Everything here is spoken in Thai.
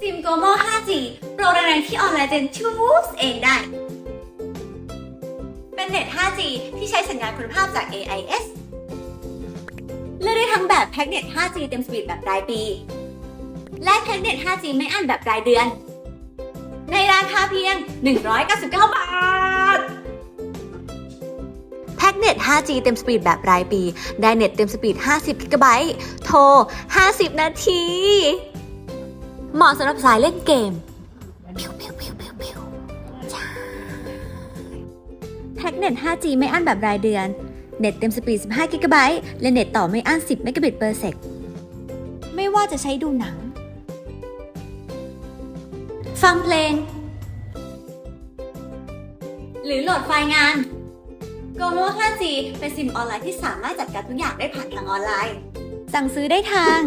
ซิมโกโม 5G โปรแรงที่ออนไลน์เจนชูสเองได้ เป็นเน็ต 5G ที่ใช้สัญญาณคุณภาพจาก AIS เลือกได้ทั้งแบบแพ็กเน็ต 5G เต็มสปีดแบบรายปี และแพ็กเน็ต 5G ไม่อั้นแบบรายเดือน ในราคาเพียง 199 บาทแพ็กเน็ต 5G เต็มสปีดแบบรายปี ได้เน็ตเต็มสปีด 50กิกะไบต์โทร 50 นาที เหมาะสำหรับสายเล่นเกมพิวพิวพิวพิวพิวจ้าแพ็กเน็ต 5G ไม่อั้นแบบรายเดือน เน็ตเต็มสปีด 15 กิกะไบต์และเน็ตต่อไม่อั้น 10 เมกะบิตเปอร์เซกไม่ว่าจะใช้ดูหนัง ฟังเพลง หรือโหลดไฟล์งาน GoMo 5G เป็นซิมออนไลน์ที่สามารถจัดการทุกอย่างได้ผ่านทางออนไลน์ สั่งซื้อได้ทาง